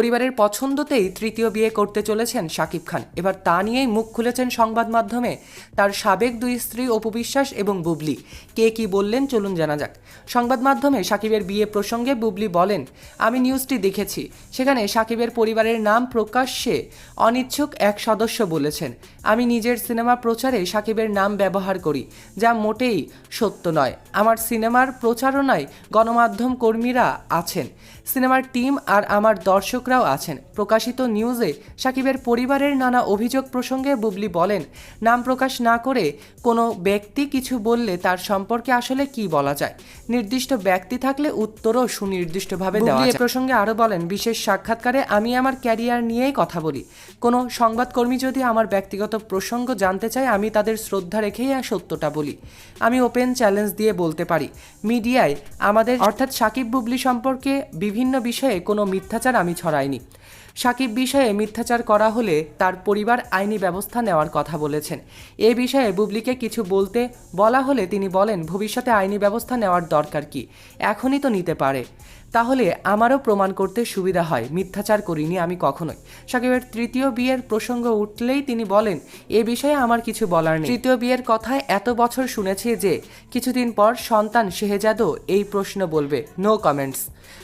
পরিবারের পছন্দতেই তৃতীয় বিয়ে করতে চলেছেন শাকিব খান। এবার তা নিয়েই মুখ খুলেছেন সংবাদ মাধ্যমে। তার সাবেক দুই স্ত্রী অপবিশ্বাস এবং বুবলি। কে কি বললেন চলুন জানা যাক। সংবাদ মাধ্যমে শাকিবের বিয়ে প্রসঙ্গে বুবলি বলেন, আমি নিউজটি দেখেছি। সেখানে শাকিবের পরিবারের নাম প্রকাশ্যে অনিচ্ছুক এক সদস্য বলেছেন। আমি নিজের সিনেমা প্রচারে শাকিবের নাম ব্যবহার করি, যা মোটেই সত্য নয়। আমার সিনেমার প্রচারণায় গণমাধ্যম কর্মীরা আছেন। সিনেমার টিম আর আমার দর্শকরাও আছেন। প্রকাশিত নিউজে শাকিবের পরিবারের নানা অভিযোগ প্রসঙ্গে বুবলি বলেন নাম প্রকাশ না করে কোনো ব্যক্তি কিছু বললে তার সম্পর্কে আসলে কি বলা যায়? নির্দিষ্ট ব্যক্তি থাকলে উত্তরও সুনির্দিষ্টভাবে দেওয়া যায়। প্রসঙ্গে আরও বলেন বিশেষ সাক্ষাৎকারে আমি আমার ক্যারিয়ার নিয়েই কথা বলি। কোনো সংবাদকর্মী যদি আমার ব্যক্তিগত প্রসঙ্গ জানতে চায় আমি তাদের শ্রদ্ধা রেখেই আর সত্যটা বলি। আমি ওপেন চ্যালেঞ্জ দিয়ে বলতে পারি মিডিয়ায় আমাদের অর্থাৎ সাকিব বুবলি সম্পর্কে বিভিন্ন বিষয়ে কোনো মিথ্যাচার আমি और সাকিব বিষয়ে মিথ্যাচার করা হলে তার পরিবার আইনি ব্যবস্থা নেওয়ার কথা বলেছেন। এ বিষয়ে বুবলিকে কিছু বলতে বলা হলে তিনি বলেন, ভবিষ্যতে আইনি ব্যবস্থা নেওয়ার দরকার কি? এখনই তো নিতে পারে। তাহলে আমারও প্রমাণ করতে সুবিধা হয়। মিথ্যাচার করিনি আমি কখনোই। সাকিবের তৃতীয় বিয়ের প্রসঙ্গ উঠলেই তিনি বলেন, এ বিষয়ে আমার কিছু বলার নেই। তৃতীয় বিয়ের কথায় এত বছর শুনেছি যে কিছুদিন পর সন্তান শেহজাদও এই প্রশ্ন বলবে। No comments.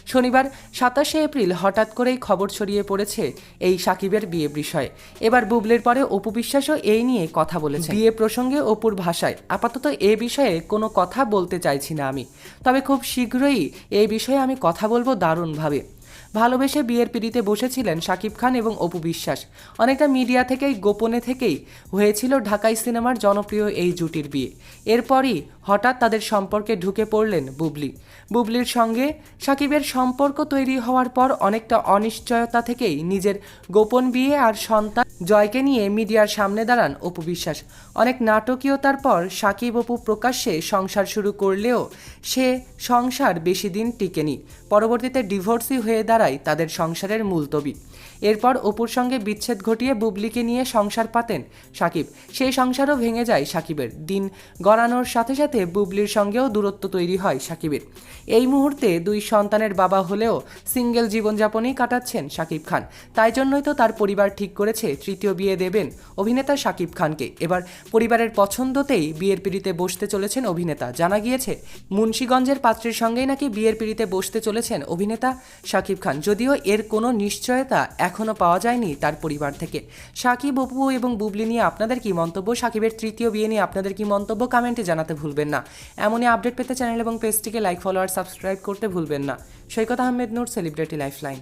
শনিবার সাতাশে এপ্রিল হঠাৎ করেই খবর ছড়িয়ে পড়েছে এই সাকিবের বিয়ে বিষয়ে। এবার বুবলের পরে অপু বিশ্বাসও এই নিয়ে কথা বলেছে বিয়ে প্রসঙ্গে অপুর ভাষায়, আপাতত এ বিষয়ে কোনো কথা বলতে চাইছি না আমি। তবে খুব শীঘ্রই এই বিষয়ে আমি কথা বলব দারুণভাবে। ভালোবেসে বিয়ের পিড়িতে বসেছিলেন শাকিব খান এবং অপু বিশ্বাস। অনেকটা মিডিয়া থেকেই, গোপনে থেকেই হয়েছিল ঢাকাই সিনেমার জনপ্রিয় এই জুটির বিয়ে। এরপরই হঠাৎ তাদের সম্পর্কে ঢুকে পড়লেন বুবলি। বুবলির সঙ্গে সাকিবের সম্পর্ক তৈরি হওয়ার পর অনেকটা অনিশ্চয়তা থেকেই নিজের গোপন বিয়ে আর সন্তান জয়কে নিয়ে মিডিয়ার সামনে দাঁড়ান অপু বিশ্বাস। অনেক নাটকীয়তার পর সাকিব অপু প্রকাশ্যে সংসার শুরু করলেও সে সংসার বেশি দিন টিকেনি। পরবর্তীতে ডিভোর্সই হয়ে দাঁড়ায় তাদের সংসারের মূলতবি এরপর অপুর সঙ্গে বিচ্ছেদ ঘটিয়ে বুবলিকে নিয়ে সংসার পাতেন সাকিব। সেই সংসারও ভেঙে যায় সাকিবের। দিন গড়ানোর সাথে সাথে বুবলির সঙ্গেও দূরত্ব তৈরি হয় সাকিবের। এই মুহূর্তে দুই সন্তানের বাবা হলেও সিঙ্গেল জীবনযাপনেই কাটাচ্ছেন সাকিব খান। তাই জন্যই তো তার পরিবার ঠিক করেছে তৃতীয় বিয়ে দেবেন অভিনেতা শাকিব খানকে। এবার পরিবারের পছন্দতেই বিয়ের পিড়িতে বসতে চলেছেন অভিনেতা। জানা গিয়েছে, মুন্সীগঞ্জের পাত্রের সঙ্গেই নাকি বিয়ের পিড়িতে বসতে চলেছেন অভিনেতা শাকিব খান। যদিও এর কোনো নিশ্চয়তা এখনও পাওয়া যায়নি তার পরিবার থেকে। সাকিব, অপু এবং বুবলি নিয়ে আপনাদের কি মন্তব্য? সাকিবের তৃতীয় বিয়ে নিয়ে আপনাদের কি মন্তব্য? কমেন্টে জানাতে ভুলবেন না। এমনই আপডেট পেতে চ্যানেল এবং পেজটিকে লাইক, ফলো আর সাবস্ক্রাইব করতে ভুলবেন না। Saikat Ahmed Noor, celebrity lifeline.